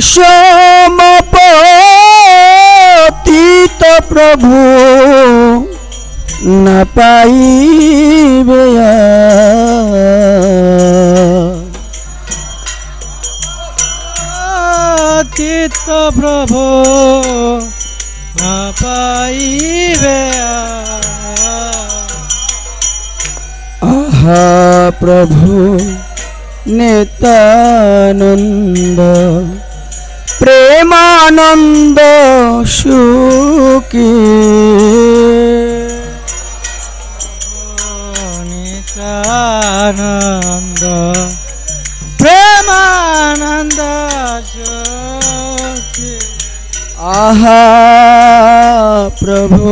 সমপতিত প্রভু না পাইবে আর। চিত্ত প্রভু না পাইবে আহা প্রভু নিতানন্দ প্রেমানন্দ সুখী। নিতানন্দ প্রেমানন্দ সখী। আহা প্রভু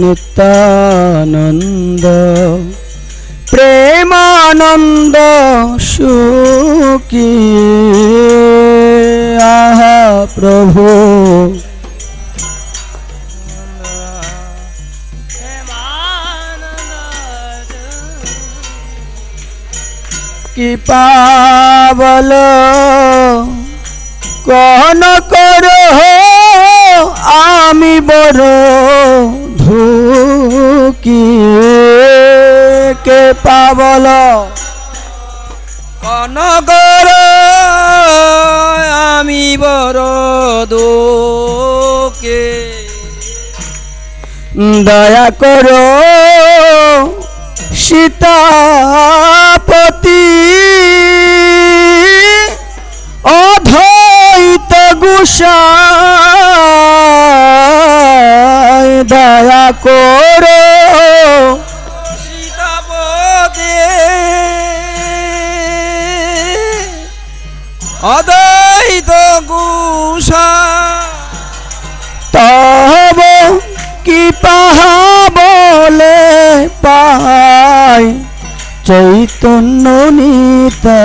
নিত্যানন্দ প্রেমানন্দ সুখী। আহা প্রভু। কি পাবল কন কর আমি বড় ধুকি কে পাবল কনগর আমি বড় দোকে দয়া করো সীতাপতি। অধৈত গুসাই দয়া করো। অদ্বৈত গুষা তব কি পাহা বলে পাই চৈতন্য নিতা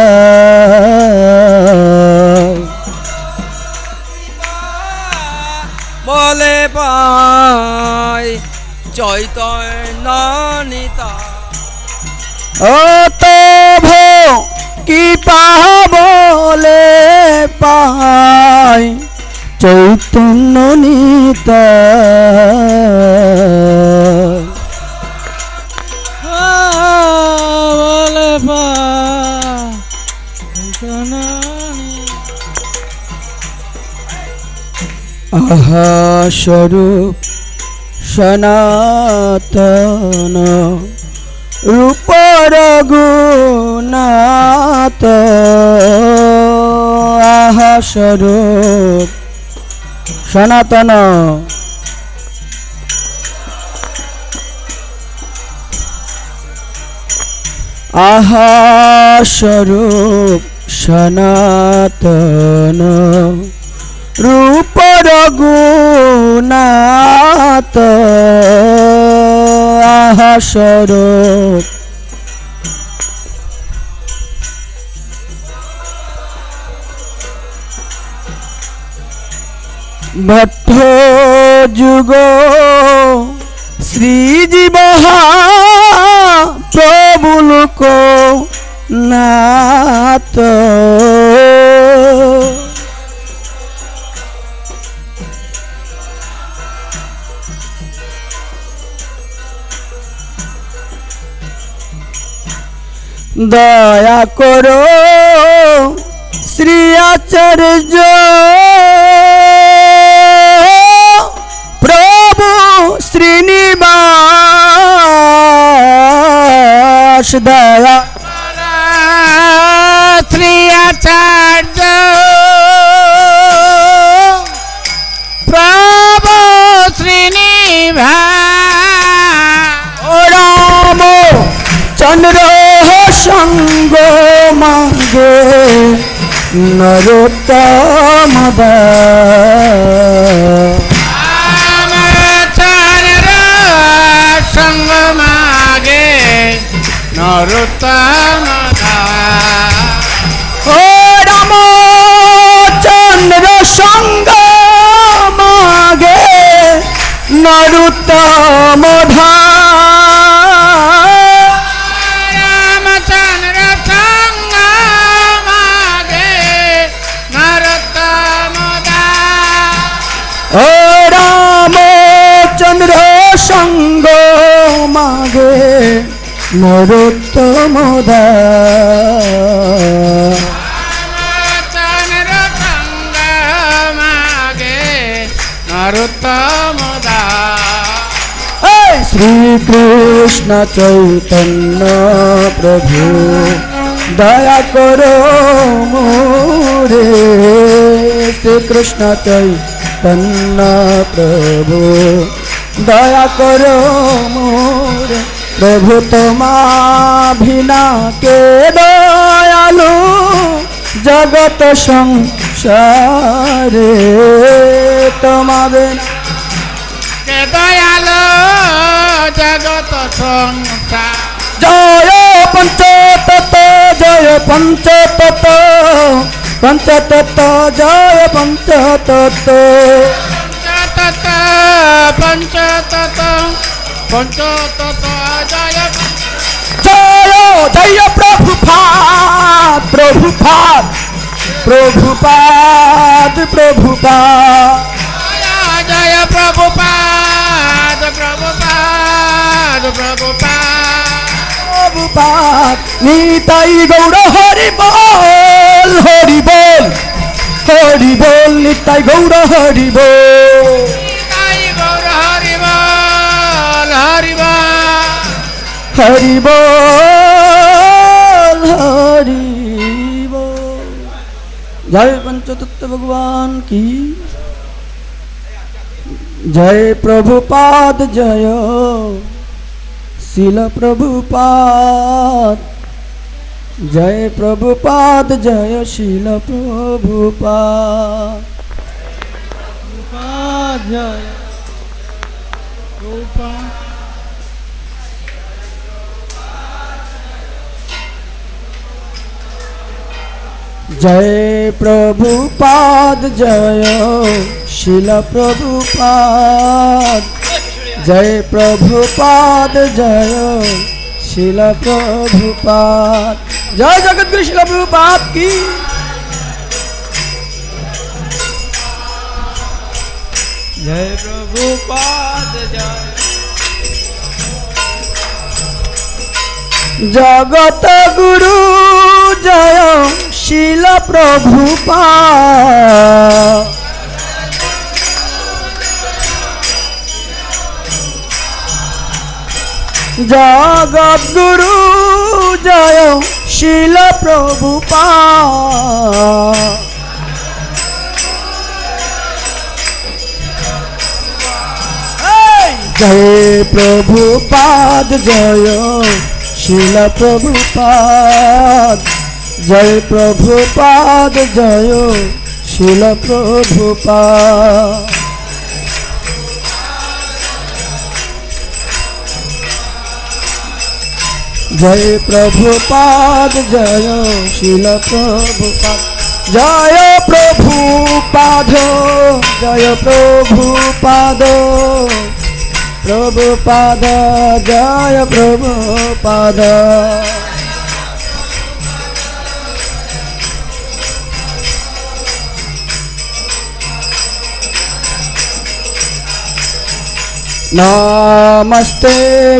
আহা স্বরূপ সনাতন রূপর গুণাত আহা স্বরূপ সনাতন। আহা স্বরূপ সনাতন। রূপর গুণাত। আহা স্বরূপ। ভট্ট যুগ শ্রীজীব প্রভুলক নাত দয়া করো শ্রী আচার্য। প্রভু শ্রীনিবাস দয়া শ্রী আচার্য। প্রভু শ্রীনিভা ও রাম চন্দ্র নরোত্তম নরোত্তম দাস চন্দ্র সঙ্গ মাগে নরোত্তম দাস এই শ্রীকৃষ্ণ চৈতন্য প্রভু দয়া করো মোরে শ্রীকৃষ্ণ চৈতন্য প্রভু দয়া করো মোরে প্রভু তোমা ভিনা কে দয়ালু জগত সংসারে তোমা বিনা কে দয়ালো জগত সংসার? জয় পঞ্চতত্ত্ব জয় পঞ্চতত্ত্ব পঞ্চতত্ত্ব জয় পঞ্চতত্ত্ব। পঞ্চতত্ত্ব পঞ্চতত্ত্ব। জয় জয় প্রভুপাদ প্রভুপাদ প্রভুপাদ প্রভুপাদ। জয় প্রভুপাদ প্রভুপাদ প্রভুপাদ প্রভুপাদ, নিতাই গৌর, হরি বল হরি বল হরি বল, নিতাই গৌর, হরি বল। হরি বল হরি বল জয় পঞ্চতত্ত্ব ভগবান কি? জয় প্রভুপাদ, জয় শিল প্রভুপাদ। জয় প্রভুপাদ, জয় শিল প্রভুপাদ। জয় জয় প্রভু পাদ, জয় শিল প্রভু পাদ। জয় প্রভু পাদ, জয় শিল প্রভু পাদ। জয় জগৎগুরু শিল প্রভু পাদ কি? জয় প্রভু পাদ, জয়। জগত গুরু জয় শিল প্রভুপা জয় প্রভুপাদ জয় শিল প্রভুপাদ জয় প্রভুপাদ, জয় শিল প্রভুপাদ। জয় প্রভুপাদ, জয় শিল প্রভুপাদ। জয় প্রভুপাদ জয় প্রভুপাদ। প্রভুপাদ, জয় প্রভুপাদ।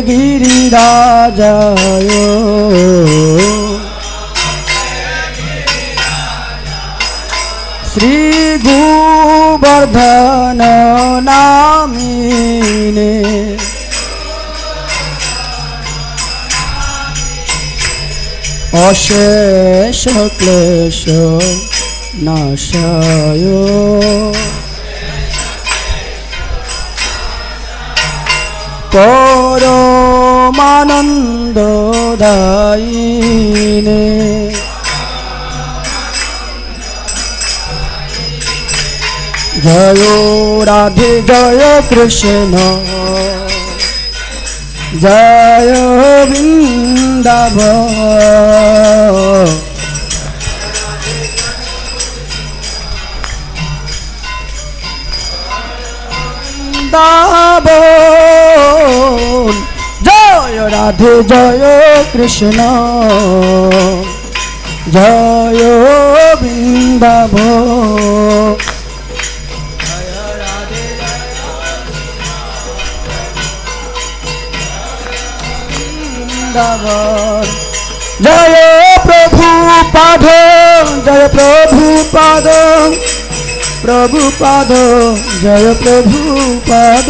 গিরিরাজায় শ্রী গোবর্ধন নামিনে অশেষ ক্লেশ নাশায় পরমানন্দ দাইনে জয় রাধে জয় কৃষ্ণ। জয় বৃন্দাব বৃন্দাবন। জয় রাধে, জয় কৃষ্ণ। জয় বৃন্দাব জয় প্রভু পাদ, জয় প্রভু পাদ। প্রভু পাদ, জয় প্রভু পাদ।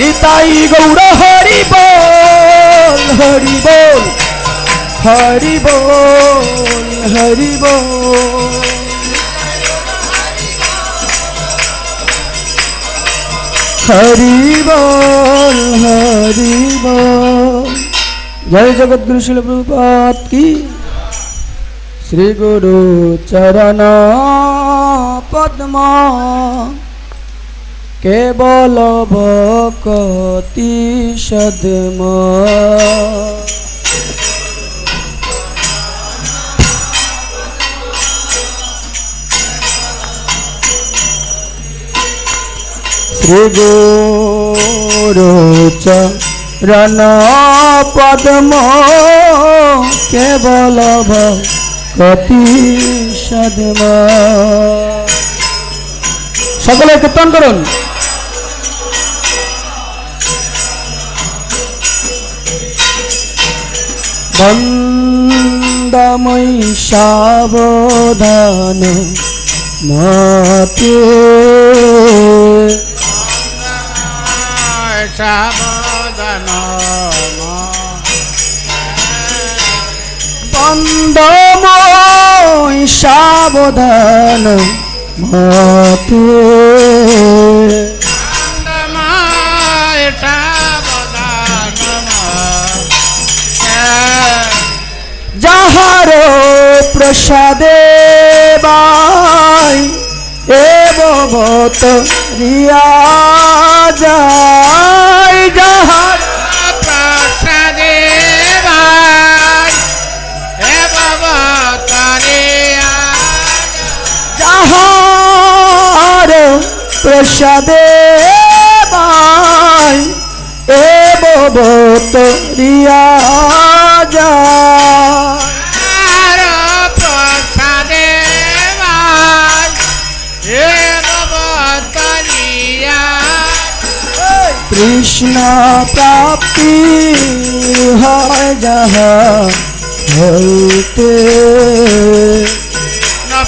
নিতাই গৌর, হরি বল হরি বল হরি বল হরি বল হরি বল হরি বল। জয় জগৎগুরু শিল প্রভুপাত কি? শ্রী গুরু চরণ পদ্ম কেবল ভকতি সদম। শ্রী গুরু চরণ পদ্ম। কেবল ভকতি সদম। সকলে কীর্তন করুন। বন্দময়ী সাবধান মতে। সাবধান বন্দময়ী সাবধান মতে। যাহার প্রসাদে বাই এ বত রিয়া যায় যাহার। প্রসাদে ভাই হে বাবা তারে যাহার প্রসাদে বাই এ রিয়া যায়। কৃষ্ণ প্রাপ্তি হয় যাহা হইতে।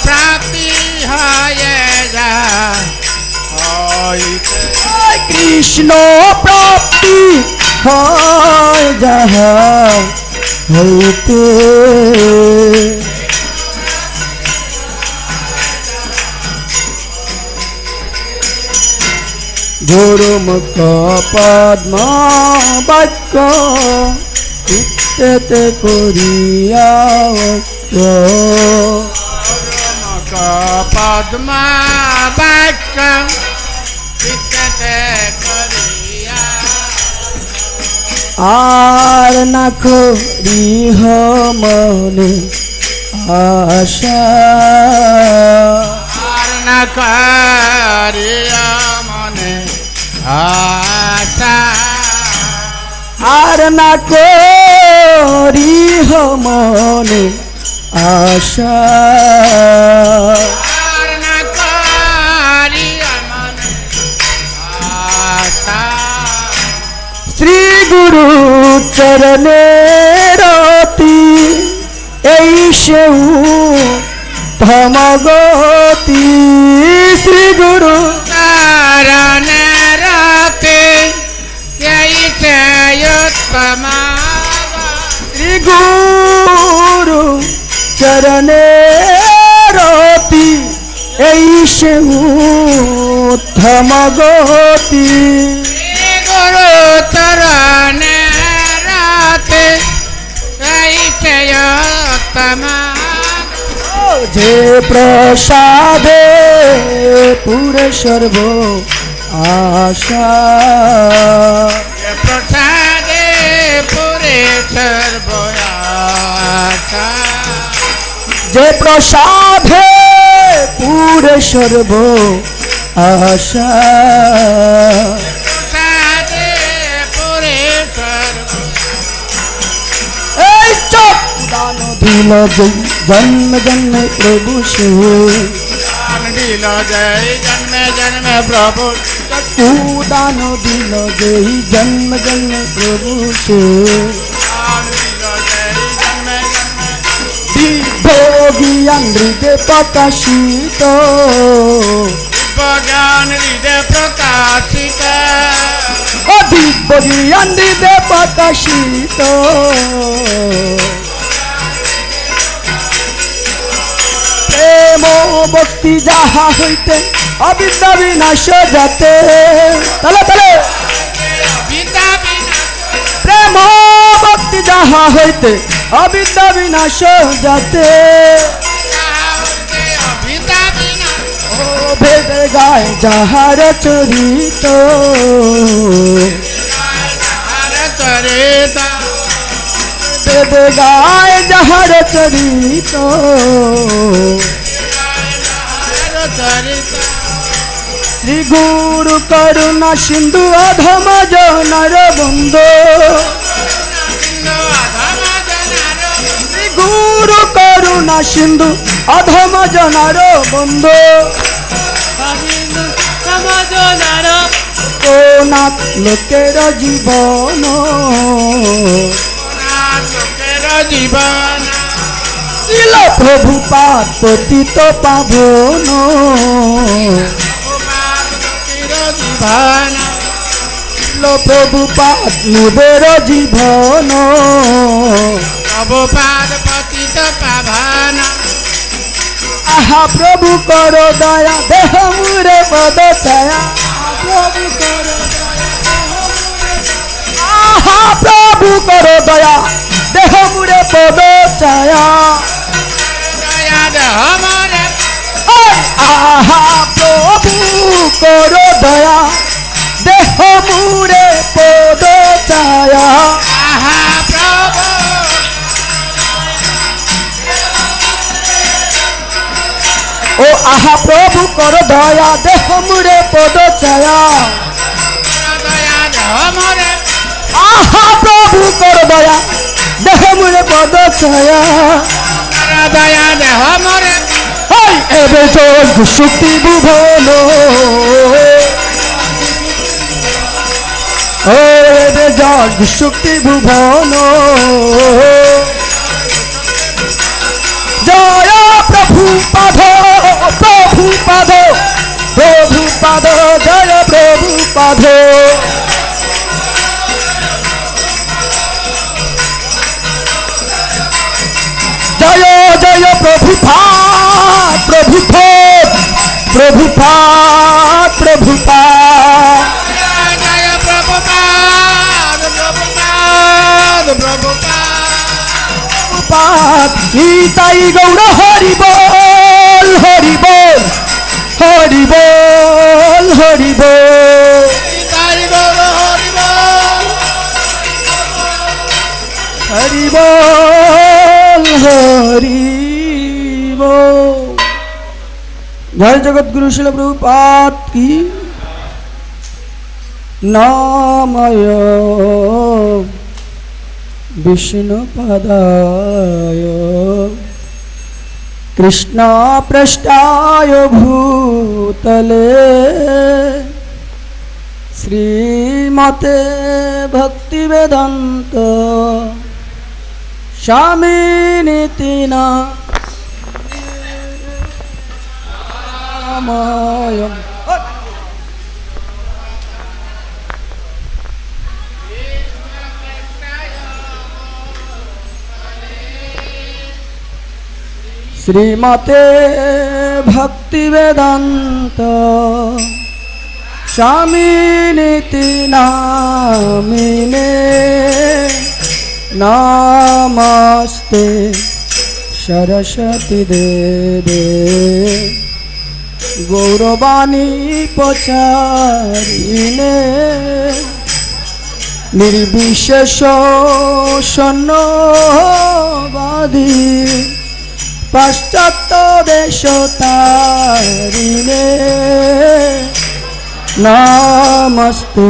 প্রাপ্তি হয়ে যা হইতে। কৃষ্ণ প্রাপ্তি হয় যাহা হইতে। গুরুমুখ পদ্ম বাক্য চিত্তে করিয়া পদ্মা বাক্য আর না করিহ মনে আশা আর না করিয়া আর না করিহ মনে আশা। আর না করিয়া আশা। শ্রী গুরু চরণে রতি এই সেউ ধমগতি। শ্রী গুরু উত্তমা শ্রী গুরু চরণে রতি এই সেউ ধমগতি গুরু চরণে রাতে কেইতে উত্তমা যে প্রসাদে পুরে সর্ব আশা। সর্বয়াশা যে প্রসাদে পুরে সর্ব আশা। দিল জন্ম জন্মে প্রভু সে দান দিল জয় জন্মে জন্মে প্রভু। উদান দিল যেই জন্ম জন্ম প্রভু সে হৃদে প্রকাশিত প্রকাশিত হৃদে প্রকাশিত প্রেম ভক্তি যাহা হইতে অবিদ্যা বিনাশ যাতে বিদ্যা বিনা প্রেম ভক্তি যাহা হইতে, অবিদ্যা বিনাশ যাতে। ভেদে গায় যাহার চরিত। ভেদে গায় যাহার চরিত। শ্রী গুরু করুণা সিন্ধু অধম জনার বন্ধু। গুরু করুণা সিন্ধু অধম জনার বন্ধু। লোকের জীবন। জীবন প্রভু পাদ পতিত পাবন। জীবন। ছিল প্রভু পাদ মুদের জীবন। প্রভু পাদ পতিত পাবন আহা প্রভু কর দয়া দেহ মুরে পদ ছায়া। প্রভু কর আহা প্রভু কর দয়া দেহ মুরে পদ ছায়া। দয়া দেহ মরে। আহা প্রভু কর দয়া। ও আহা প্রভু কর দয়া, দেহ মুরে পদ ছায়া। আহা, প্রভু কর দয়া, দেহ মুরে পদ ছায়া। দয়া দেহ মরে হাই এবে যোগ শক্তি ভুবন। ও এবে যোগ শক্তি ভুবন। প্রভু পাদ প্রভু পাদ প্রভু পাদ পাদ নিতাই গৌর হরি বল হরি বল হরি বল হরি বল। হরি বল হরি জয় জগৎগুরু শিল প্রভুপাত কি? নাময় বিষ্ণু পদায় কৃষ্ণ পৃষ্ঠায় ভূতলে শ্রীমতে ভক্তিবেদান্ত নীতিনা রামায়ণ। শ্রীমতে ভক্তিবেদান্ত। স্বামী নীতি নামিনে নমস্তে সরস্বতী দেবে গৌরবাণী প্রচারিণে নির্বিশেষ সন্নবাদী পাশ্চাত্য দেশ তারিণে নমস্তে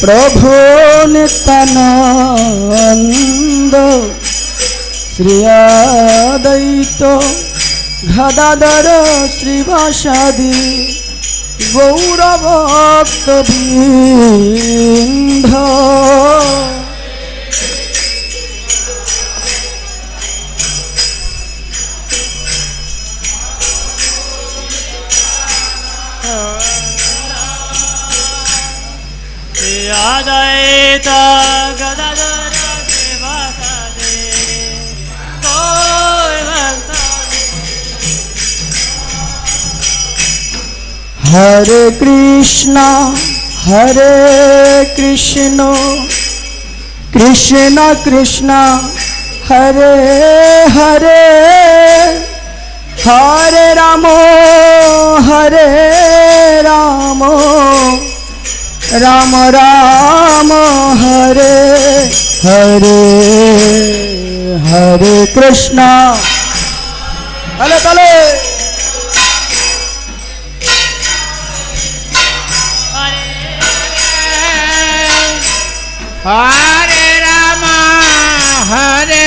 প্রভু নিত্যানন্দ শ্রী ঘদাদর শ্রীবাসাদি গৌরভক্ত বৃন্দ। আদায়িত গদাধর সেবাসাদে গৌরভক্ত হরে কৃষ্ণ হরে কৃষ্ণ কৃষ্ণ কৃষ্ণ হরে হরে হরে রাম হরে রাম রাম রাম হরে হরে হরে কৃষ্ণ তালে তালে হরে রাম হরে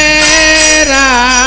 রাম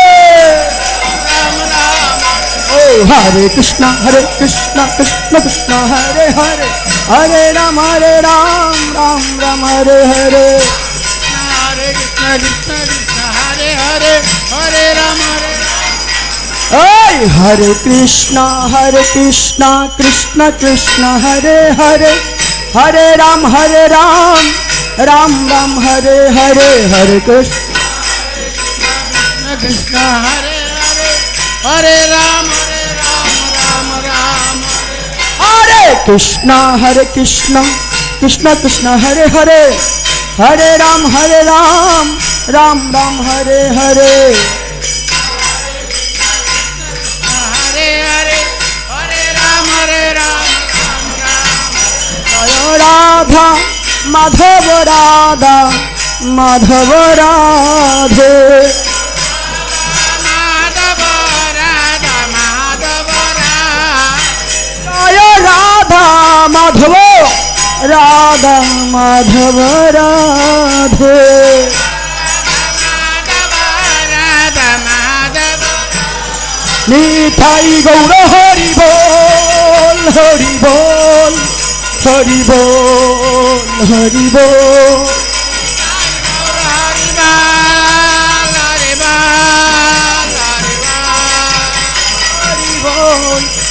ও হরে কৃষ্ণ হরে কৃষ্ণ কৃষ্ণ কৃষ্ণ হরে হরে হরে রাম হরে রাম রাম রাম হরে হরে হরে কৃষ্ণ কৃষ্ণ কৃষ্ণ হরে হরে হরে রাম হরে রাম ওই হরে কৃষ্ণ হরে কৃষ্ণ কৃষ্ণ কৃষ্ণ হরে হরে হরে রাম হরে রাম রাম রাম হরে হরে हरे राम हरे राम राम राम हरे कृष्णा हरे कृष्णा कृष्णा कृष्णा हरे हरे हरे राम हरे राम राम राम हरे हरे। हरे हरे हरे राम हरे राम राम राधा माधव राधा माधव राधे। রাধা মাধব রাধা মাধব রাধে নিতাই গৌর হরি বল হরি বল হরি বল হরি বল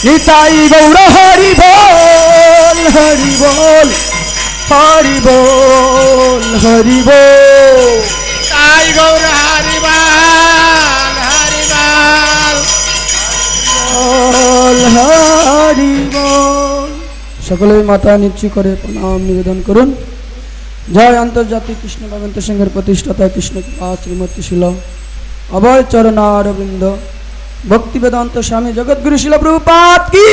নিতাই গৌর হরি বল হরি বল হরি বল হরি বল। তাই গৌর হরিবাল হরিবাল বল। হরি বল। সকলে মাথা নিচু করে প্রণাম নিবেদন করুন। জয় আন্তর্জাতিক কৃষ্ণ ভগবন্ত সিংহের প্রতিষ্ঠাতা কৃষ্ণ কৃপা শ্রীমতী শিল। অভয় চরণারবিন্দ। ভক্তি বেদান্ত স্বামী জগৎগুরু শিল প্রভুপাত কি?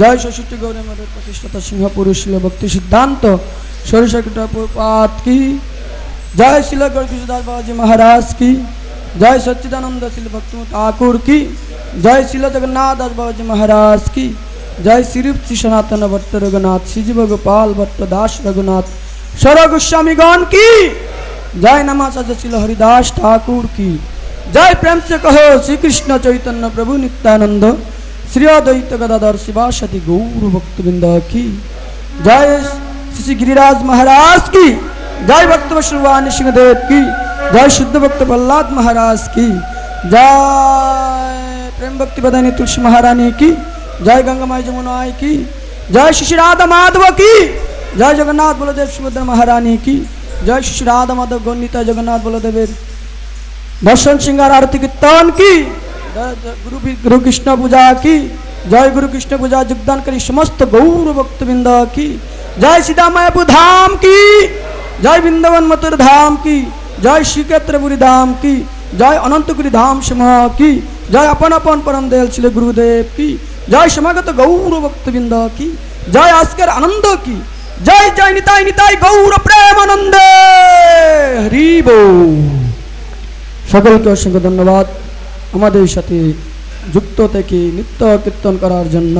জয় সরস্বতী গৌরী মদের প্রতিষ্ঠাতা সিংহ পুরুষ শিল ভক্তি সিদ্ধান্ত সরস্বতীটা কি? জয় শিল গণকৃষ্ণদাস বাবাজী মহারাজ কি? জয় সচ্চিদানন্দ শিল ভক্ত ঠাকুর কি? জয় শিল জগন্নাথ দাস বাবাজী মহারাজ কি? জয় শ্রী শ্রী সনাতন ভট্ট রঘুনাথ শ্রীজীব ভগোপাল ভট্ট দাস রঘুনাথ, সর গোস্বামীগণ কি? জয় নমা শিল হরিদাস ঠাকুর কি? जय प्रेम से कहो श्री कृष्ण चैतन्य प्रभु नित्यानंद। श्री अद्वैत गदाधर शिवासति गौर भक्तवृंद की। जय श्री गिरिराज महाराज की। जय भक्त श्रीवाणी सिंहदेव की। जय शुद्ध भक्त प्रहलाद महाराज की। जय प्रेम भक्ति बदानी तुलसी महारानी की। जय गंगा माई जमुनाई की। जय श्री राधा माधव की। जय जगन्नाथ बलदेव सुभद्रा महारानी की। जय श्री राधा माधव गौनीता जगन्नाथ बलदेवेर दर्शन सिंगार आरती कीर्तन की जय जय गुरु गुरु कृष्ण पूजा की जय गुरु कृष्ण पूजा योगदान करी समस्त गौर भक्तवृंद की जय सीता मायापुर धाम की जय वृंदावन मथुर धाम की जय श्रीक्षेत्रपुरी धाम की जय अनंतपुरी धाम समूह की जय अपन अपन परम दयाल श्री गुरुदेव की जय समागत गौर भक्तवृंद की जय आस्कर आनंद की जय जय निताई निताई गौर प्रेम आनंदे हरि बोल সকলকে অসংখ্য ধন্যবাদ। আমাদের সাথে যুক্ত থেকে নিত্য কীর্তন করার জন্য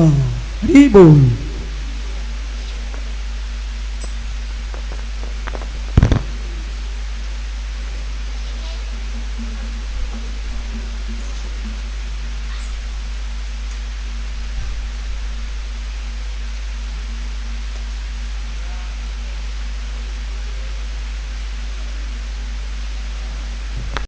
হরি বল।